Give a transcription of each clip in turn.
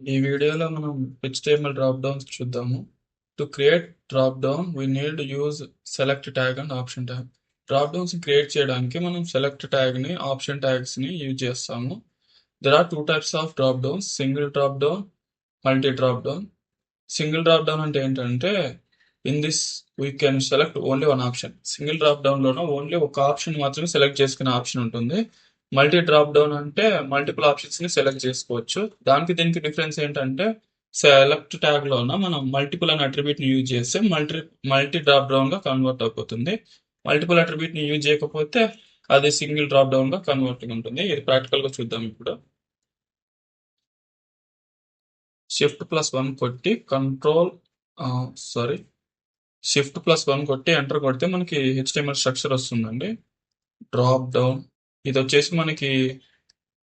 ఈ వీడియోలో మనం HTML డ్రాప్ డౌన్స్ చూద్దాము. To create drop down we need use select tag and option tag drop downs create చేయడానికి మనం సెలెక్ట్ ట్యాగ్ని ఆప్షన్ ట్యాగ్స్ని యూజ్ చేస్తాము there are two types of drop down single drop down multi drop down single drop down అంటే ఏంటంటే in this we can select only one option single drop డౌన్లోనూ only ఒక option మాత్రమే select చేసుకునే option ఉంటుంది. Multi drop down అంటే multiple ఆప్షన్స్ని select చేసుకోవచ్చు. దానికి దీనికి డిఫరెన్స్ ఏంటంటే సెలెక్ట్ ట్యాగ్ లోన మనం మల్టిపుల్ అనే అట్రిబ్యూట్ని యూజ్ చేస్తే మల్టీ మల్టీ డ్రాప్ డౌన్గా కన్వర్ట్ అయిపోతుంది. మల్టిపుల్ అట్రిబ్యూట్ని యూజ్ చేయకపోతే అది సింగిల్ డ్రాప్ డౌన్గా కన్వర్ట్ ఉంటుంది. ఇది ప్రాక్టికల్గా చూద్దాం ఇప్పుడు. షిఫ్ట్ ప్లస్ వన్ కొట్టి control sorry. Shift plus one కొట్టి ఎంటర్ కొడితే మనకి హెచ్టిఎంఎల్ స్ట్రక్చర్ వస్తుందండి. Drop down. ఇది వచ్చేసి మనకి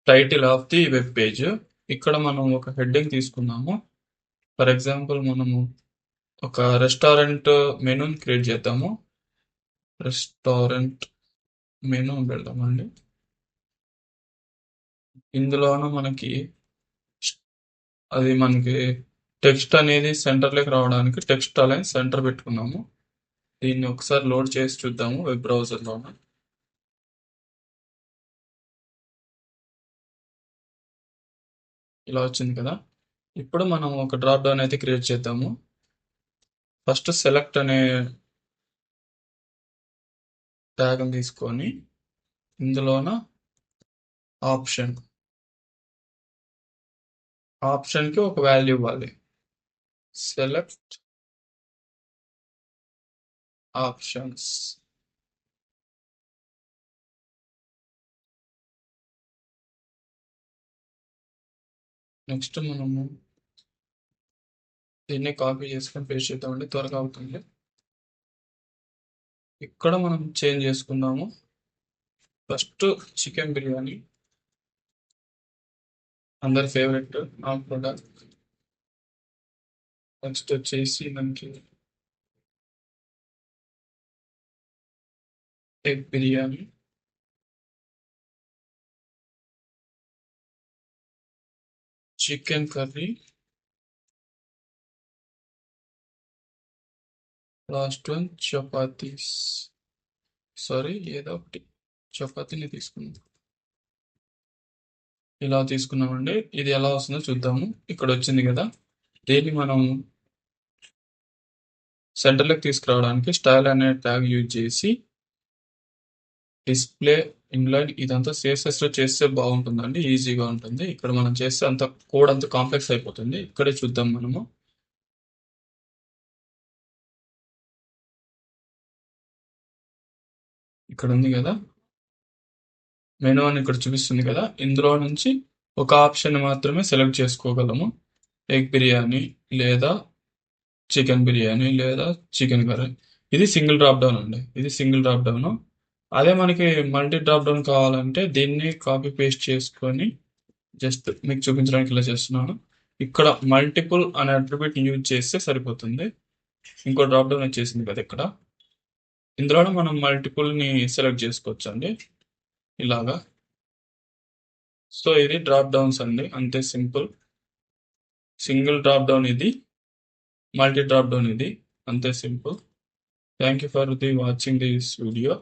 title of the web page. ఇక్కడ మనం ఒక హెడ్డింగ్ తీసుకున్నాము ఫర్ ఎగ్జాంపుల్ మనము ఒక రెస్టారెంట్ మెనూని క్రియేట్ చేద్దాము. రెస్టారెంట్ మెనూ పెడదామండి. ఇందులోనూ మనకి అది మనకి టెక్స్ట్ అనేది సెంటర్లోకి రావడానికి టెక్స్ట్ అలైన్ సెంటర్ పెట్టుకున్నాము. దీన్ని ఒకసారి లోడ్ చేసి చూద్దాము వెబ్ బ్రౌజర్లోనూ. ఇలా వచ్చింది కదా. ఇప్పుడు మనం ఒక డ్రాప్ డౌన్ అయితే క్రియేట్ చేద్దాము. ఫస్ట్ సెలెక్ట్ అనే ట్యాగ్ని తీసుకొని ఇందులోన ఆప్షన్ ఆప్షన్కి ఒక వాల్యూ ఇవ్వాలి. సెలెక్ట్ ఆప్షన్స్ నెక్స్ట్ మనము దీన్ని కాపీ చేసుకొని పేస్ట్ చేద్దామండి. త్వరగా అవుతుంది. ఇక్కడ మనం చేంజ్ చేసుకుందాము. First chicken biryani. అందరి ఫేవరెట్ నాకు ప్రొడక్ట్. నెక్స్ట్ వచ్చేసి మనకి egg biryani. Chicken curry last one chapatis. Sorry ఏదో ఒకటి. చపాతీని తీసుకున్నాం. ఇలా తీసుకున్నామండి. ఇది ఎలా వస్తుందో చూద్దాము. ఇక్కడ వచ్చింది కదా. దీన్ని మనం సెంటర్లోకి తీసుకురావడానికి స్టైల్ అనే ట్యాగ్ యూజ్ చేసి డిస్ప్లే ఇంగ్లాండ్ ఇదంతా సిఎస్ఎస్లో చేస్తే బాగుంటుందండి ఈజీగా ఉంటుంది. ఇక్కడ మనం చేస్తే అంత కోడ్ అంత కాంప్లెక్స్ అయిపోతుంది. ఇక్కడే చూద్దాం మనము. ఇక్కడ ఉంది కదా. మెనూ అని ఇక్కడ చూపిస్తుంది కదా. ఇందులో నుంచి ఒక ఆప్షన్ మాత్రమే సెలెక్ట్ చేసుకోగలము. ఎగ్ బిర్యానీ లేదా చికెన్ బిర్యానీ లేదా చికెన్ కర్రీ. ఇది సింగిల్ డ్రాప్ డౌన్ అండి. ఇది సింగిల్ డ్రాప్ డౌన్. అదే మనకి మల్టీ డ్రాప్ డౌన్ కావాలంటే దీన్ని కాపీ పేస్ట్ చేసుకొని జస్ట్ మీకు చూపించడానికి ఇలా చేస్తున్నాను. ఇక్కడ మల్టిపుల్ అనే అట్రిబ్యూట్ యూజ్ చేస్తే సరిపోతుంది. ఇంకో డ్రాప్ డౌన్ వచ్చేసింది కదా ఇక్కడ. ఇందులో మనం మల్టిపుల్ని సెలెక్ట్ చేసుకోవచ్చు అండి ఇలాగా. సో ఇది డ్రాప్ డౌన్స్ అండి. అంతే సింపుల్. సింగిల్ డ్రాప్ డౌన్ ఇది. మల్టీ డ్రాప్ డౌన్ ఇది. అంతే simple. Thank you for the watching this video